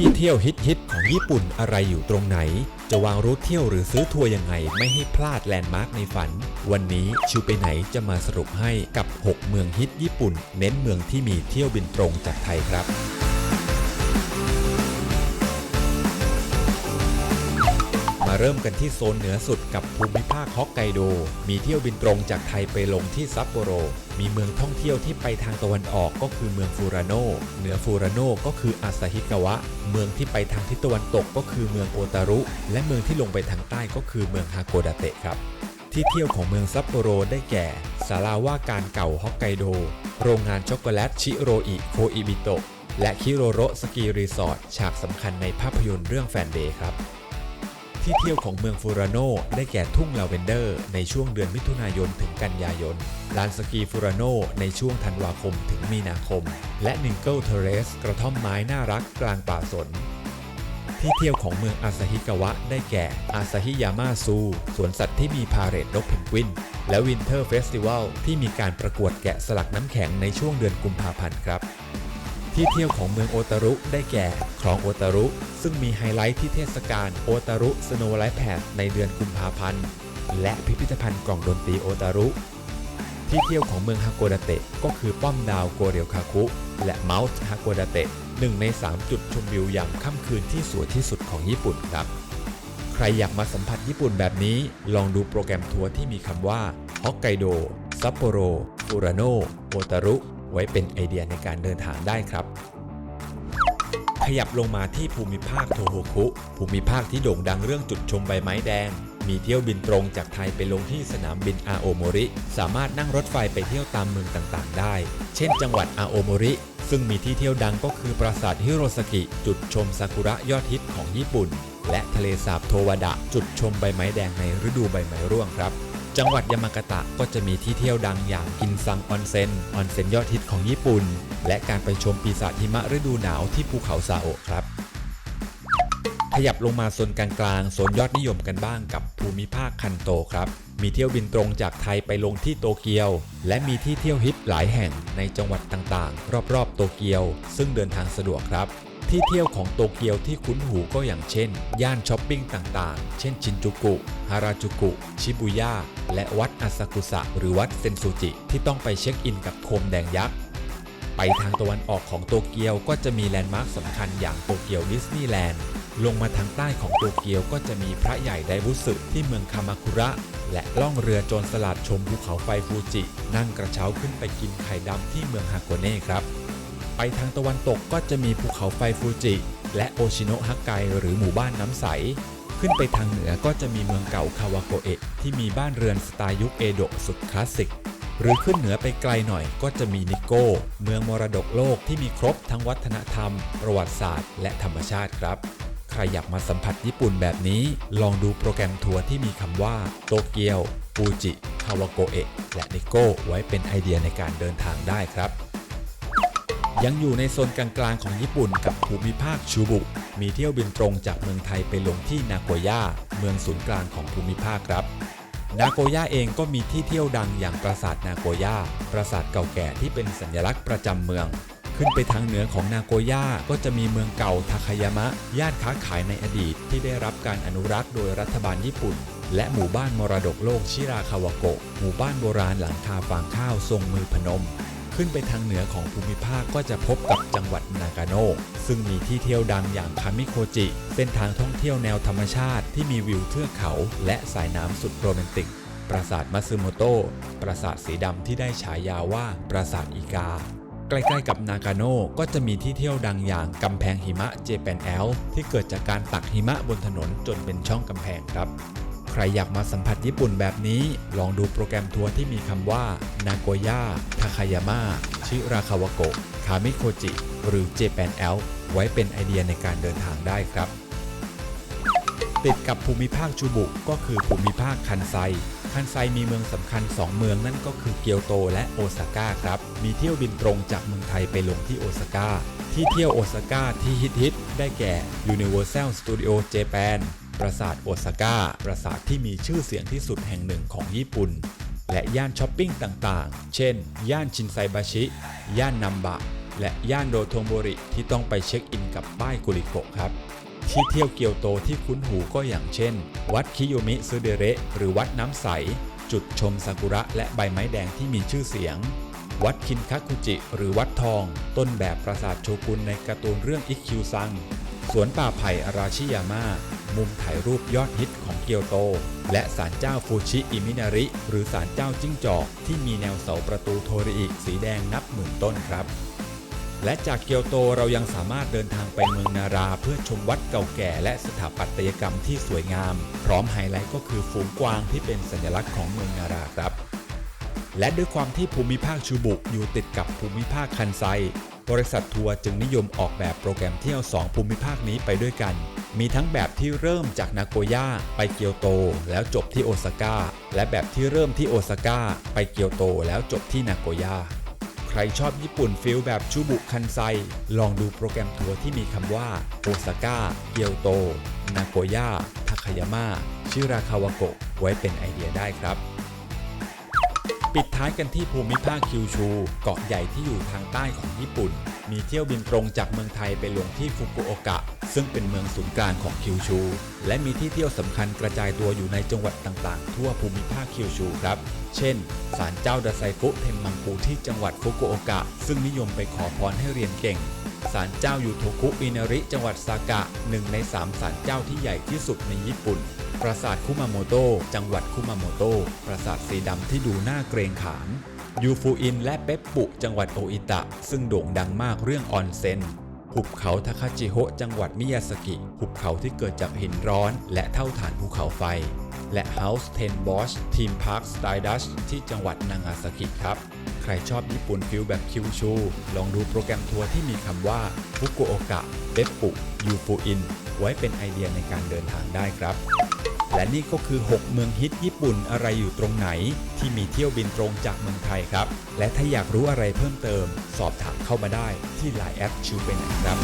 ที่เที่ยวฮิตๆของญี่ปุ่นอะไรอยู่ตรงไหน จะวางรูทเที่ยวหรือซื้อทัวร์ยังไง ไม่ให้พลาดแลนด์มาร์คในฝัน วันนี้ชูไปไหนจะมาสรุปให้กับ 6 เมืองฮิตญี่ปุ่น เน้นเมืองที่มีเที่ยวบินตรงจากไทยครับ เริ่มกันที่โซนเหนือสุดกับภูมิภาคฮอกไกโด มีเที่ยวบินตรงจากไทยไปลงที่ซัปโปโร มีเมืองท่องเที่ยวที่ไปทางตะวันออกก็คือเมืองฟูรานโน เหนือฟูรานโนก็คืออาซาฮิกาวะ เมืองที่ไปทางทิศตะวันตกก็คือเมืองโอตารุ และเมืองที่ลงไปทางใต้ก็คือเมืองฮาโกดาเตะครับ ที่เที่ยวของเมืองซัปโปโรได้แก่ศาลาว่าการเก่าฮอกไกโด โรงงานช็อกโกแลตชิโรอิโคอิบิโตะและคิโรโรสกีรีสอร์ทฉากสำคัญในภาพยนตร์เรื่องแฟนเดย์ครับ ที่เที่ยวของเมืองฟูรานโนได้แก่ทุ่งลาเวนเดอร์ ในช่วงเดือนมิถุนายนถึงกันยายน ลานสกีฟูรานโนในช่วงธันวาคมถึงมีนาคม และนิงเกิลเทเรสกระท่อมไม้น่ารักกลางป่าสน ที่เที่ยวของเมืองอาซาฮิกาวะ ได้แก่อาซาฮิยามาซูสวนสัตว์ที่มีพาเรดนกเพนกวิน และวินเทอร์เฟสติวัลที่มีการประกวดแกะสลักน้ำแข็งในช่วงเดือนกุมภาพันธ์ครับ ที่เที่ยวของเมืองโอตารุได้แก่คลองโอตารุ ซึ่งมีไฮไลท์ที่เทศกาลโอตารุสโนว์ไลท์แพดในเดือนกุมภาพันธ์ และพิพิธภัณฑ์กล่องดนตรีโอตารุ ที่เที่ยวของเมืองฮาโกดาเตะก็คือป้อมดาวโกเรียวคาคุ และเมาส์ฮาโกดาเตะหนึ่งใน 3 จุดชมวิวยามค่ำคืนที่สวยที่สุดของญี่ปุ่นครับ ใครอยากมาสัมผัสญี่ปุ่นแบบนี้ ลองดูโปรแกรมทัวร์ที่มีคำว่าฮอกไกโดซัปโปโรฟูรานโนโอตารุ ไว้เป็นไอเดียในการเดินทางได้ครับ ขยับลงมาที่ภูมิภาคโทโฮคุ ภูมิภาคที่โด่งดังเรื่องจุดชมใบไม้แดง มีเที่ยวบินตรงจากไทยไปลงที่สนามบินอาโอโมริ สามารถนั่งรถไฟไปเที่ยวตามเมืองต่างๆ ได้ เช่น จังหวัดอาโอโมริซึ่งมีที่เที่ยวดังก็คือปราสาทฮิโรสกิ จุดชมซากุระยอดฮิตของญี่ปุ่น และทะเลสาบโทวดะ จุดชมใบไม้แดงในฤดูใบไม้ร่วงครับ จังหวัดยามากาตะก็จะมีที่เที่ยวดังอย่างกินซังออนเซ็นออนเซ็นยอดฮิตของญี่ปุ่น และการไปชมปีศาจหิมะฤดูหนาวที่ภูเขาซาโอะครับ ขยับลงมาโซนกลางๆโซนยอดนิยมกันบ้างกับภูมิภาคคันโตครับ มีเที่ยวบินตรงจากไทยไปลงที่โตเกียว และมีที่เที่ยวฮิตหลายแห่งในจังหวัดต่างๆ รอบๆโตเกียว ซึ่งเดินทางสะดวกครับ ที่เที่ยวของโตเกียวที่คุ้นหูก็อย่างเช่น ย่านช้อปปิ้งต่างๆ เช่นชินจูกุ ฮาราจูกุ ชิบุย่า และวัดอาซากุสะหรือวัดเซนซูจิ ที่ต้องไปเช็คอินกับโคมแดงยักษ์ ไปทางตะวันออกของโตเกียวก็จะมีแลนด์มาร์คสำคัญอย่างโตเกียวดิสนีย์แลนด์ ลงมาทางใต้ของโตเกียวก็จะมีพระใหญ่ไดบุสึที่เมืองคามาคุระ และล่องเรือโจรสลัดชมภูเขาไฟฟูจิ นั่งกระเช้าขึ้นไปกินไข่ดำที่เมืองฮาโกเน่ครับ ไปทางตะวันตกก็จะมีภูเขาไฟฟูจิ และโอชิโนะฮักไกหรือหมู่บ้านน้ำใส ขึ้นไปทางเหนือก็จะมีเมืองเก่าคาวาโกเอะที่มีบ้านเรือนสไตล์ยุคเอโดะสุดคลาสสิกหรือขึ้นเหนือไปไกลหน่อยก็จะมีนิโก้ เมืองมรดกโลกที่มีครบทั้งวัฒนธรรม ประวัติศาสตร์ และธรรมชาติครับ ใครอยากมาสัมผัสญี่ปุ่นแบบนี้ ลองดูโปรแกรมทัวร์ที่มีคำว่า โตเกียว ฟูจิ คาวาโกเอะ และนิโก้ ไว้เป็นไอเดียในการเดินทางได้ครับ ยังอยู่ในโซนกลางๆของญี่ปุ่นกับภูมิภาคชูบุ มีเที่ยวบินตรงจากเมืองไทยไปลงที่นาโกย่าเมืองศูนย์กลางของภูมิภาคครับ นาโกย่าเองก็มีที่เที่ยวดังอย่างปราสาทนาโกย่าปราสาทเก่าแก่ที่เป็นสัญลักษณ์ประจำเมือง ขึ้นไปทางเหนือของนาโกย่าก็จะมีเมืองเก่าทาคายามะ ย่านค้าขายในอดีตที่ได้รับการอนุรักษ์โดยรัฐบาลญี่ปุ่น และหมู่บ้านมรดกโลกชิราคาวาโกะหมู่บ้านโบราณหลังคาฟางข้าวทรงมือพนม ขึ้นไปทางเหนือของภูมิภาคก็จะพบกับจังหวัดนากาโนะซึ่งมีที่เที่ยวดังอย่างคามิโคจิ เส้นทางท่องเที่ยวแนวธรรมชาติที่มีวิวเทือกเขา และสายน้ำสุดโรแมนติก ปราสาทมัตสึโมโตะปราสาทสีดำที่ได้ฉายาว่าปราสาทอีกา ใกล้ๆกับนากาโนะก็จะมีที่เที่ยวดังอย่างกำแพงหิมะเจแปนแอลที่เกิดจากการตักหิมะบนถนนจนเป็นช่องกำแพงครับ รอยากมาสัมผัสญี่ปุ่นแบบนี้ ลองดูโปรแกรมทัวร์ที่มีคำว่า นาโกย่า ทาคายาม่า ชิราคาวาโกะ คามิโคจิ หรือเจแปนแอลไว้เป็นไอเดียในการเดินทางได้ครับ ติดกับภูมิภาคชูบุ ก็คือภูมิภาคคันไซ คันไซมีเมืองสำคัญ 2 เมืองนั่นก็คือเกียวโตและโอซาก้าครับ มีเที่ยวบินตรงจากเมืองไทยไปลงที่โอซาก้า ที่เที่ยวโอซาก้าที่ฮิตๆได้แก่ Universal Studio Japan ปราสาทโอซาก้า ปราสาทที่มีชื่อเสียงที่สุดแห่งหนึ่งของญี่ปุ่น และย่านช้อปปิ้งต่างๆ เช่น ย่านชินไซบาชิ ย่านนัมบะ และย่านโดโทโมริที่ต้องไปเช็คอินกับป้ายกุริโกะครับ ที่เที่ยวเกียวโตที่คุ้นหูก็อย่างเช่น วัดคิโยมิซึเดเระ หรือวัดน้ำใส จุดชมซากุระและใบไม้แดงที่มีชื่อเสียงวัดคินคัคุจิ หรือวัดทอง ต้นแบบปราสาทโชกุนในการ์ตูนเรื่องอิคิวซัง สวนป่าไผ่อาราชิยาม่า มุมถ่ายรูปยอดฮิตของเกียวโต และศาลเจ้าฟูชิอิมินาริ หรือศาลเจ้าจิ้งจอก ที่มีแนวเสาประตูโทริอิสีแดงนับหมื่นต้นครับ และจากเกียวโตเรายังสามารถเดินทางไปเมืองนาราเพื่อชมวัดเก่าแก่และสถาปัตยกรรมที่สวยงาม พร้อมไฮไลท์ก็คือฝูงกวางที่เป็นสัญลักษณ์ของเมืองนาราครับและด้วยความที่ภูมิภาคชูบุอยู่ติดกับภูมิภาคคันไซ บริษัททัวร์จึงนิยมออกแบบโปรแกรมเที่ยว 2 ภูมิภาคนี้ไปด้วยกัน มีทั้งแบบที่เริ่มจากนาโกย่าไปเกียวโต แล้วจบที่โอซาก้า และแบบที่เริ่มที่โอซาก้าไปเกียวโตแล้วจบที่นาโกย่า ใครชอบญี่ปุ่นฟิลแบบชูบุคันไซ ลองดูโปรแกรมทัวร์ที่มีคำว่าโอซาก้า เกียวโต นาโกย่าทาคายาม่า ชิราคาวาโกะไว้เป็นไอเดียได้ครับ ปิดท้ายกันที่ภูมิภาคคิวชู เกาะใหญ่ที่อยู่ทางใต้ของญี่ปุ่น มีเที่ยวบินตรงจากเมืองไทยไปลงที่ฟุกุโอกะ ซึ่งเป็นเมืองศูนย์กลางของคิวชู และมีที่เที่ยวสำคัญกระจายตัวอยู่ในจังหวัดต่างๆ ทั่วภูมิภาคคิวชูครับ เช่น ศาลเจ้าดาไซฟุเทมมังกูที่จังหวัดฟุกุโอกะ ซึ่งนิยมไปขอพรให้เรียนเก่งศาลเจ้ายูโทคุอินาริ จังหวัดซากะหนึ่งในสามศาลเจ้าที่ใหญ่ที่สุดในญี่ปุ่น ปราสาทคุมาโมโตะจังหวัดคุมาโมโตะปราสาทสีดำที่ดูน่าเกรงขาม ยูฟูอินและเปปปุ จังหวัดโออิตะ ซึ่งโด่งดังมากเรื่องออนเซ็นหุบเขาทาคาจิโฮะจังหวัดมิยาสกิ หุบเขาที่เกิดจากหินร้อน และเท่าฐานภูเขาไฟ และ House 10 Bosch Team Park Stardust ที่จังหวัดนางาซากิครับ ใครชอบญี่ปุ่นฟิลแบบคิวชู ลองดูโปรแกรมทัวร์ที่มีคำว่าฟุกุโอกะ เปปปุ ยูฟูอิน ไว้เป็นไอเดียในการเดินทางได้ครับ และนี่ก็คือ 6 เมืองฮิตญี่ปุ่นอะไรอยู่ตรงไหน ที่มีเที่ยวบินตรงจากเมืองไทยครับ และถ้าอยากรู้อะไรเพิ่มเติม สอบถามเข้ามาได้ที่ Line แอปชิวเป็นครับ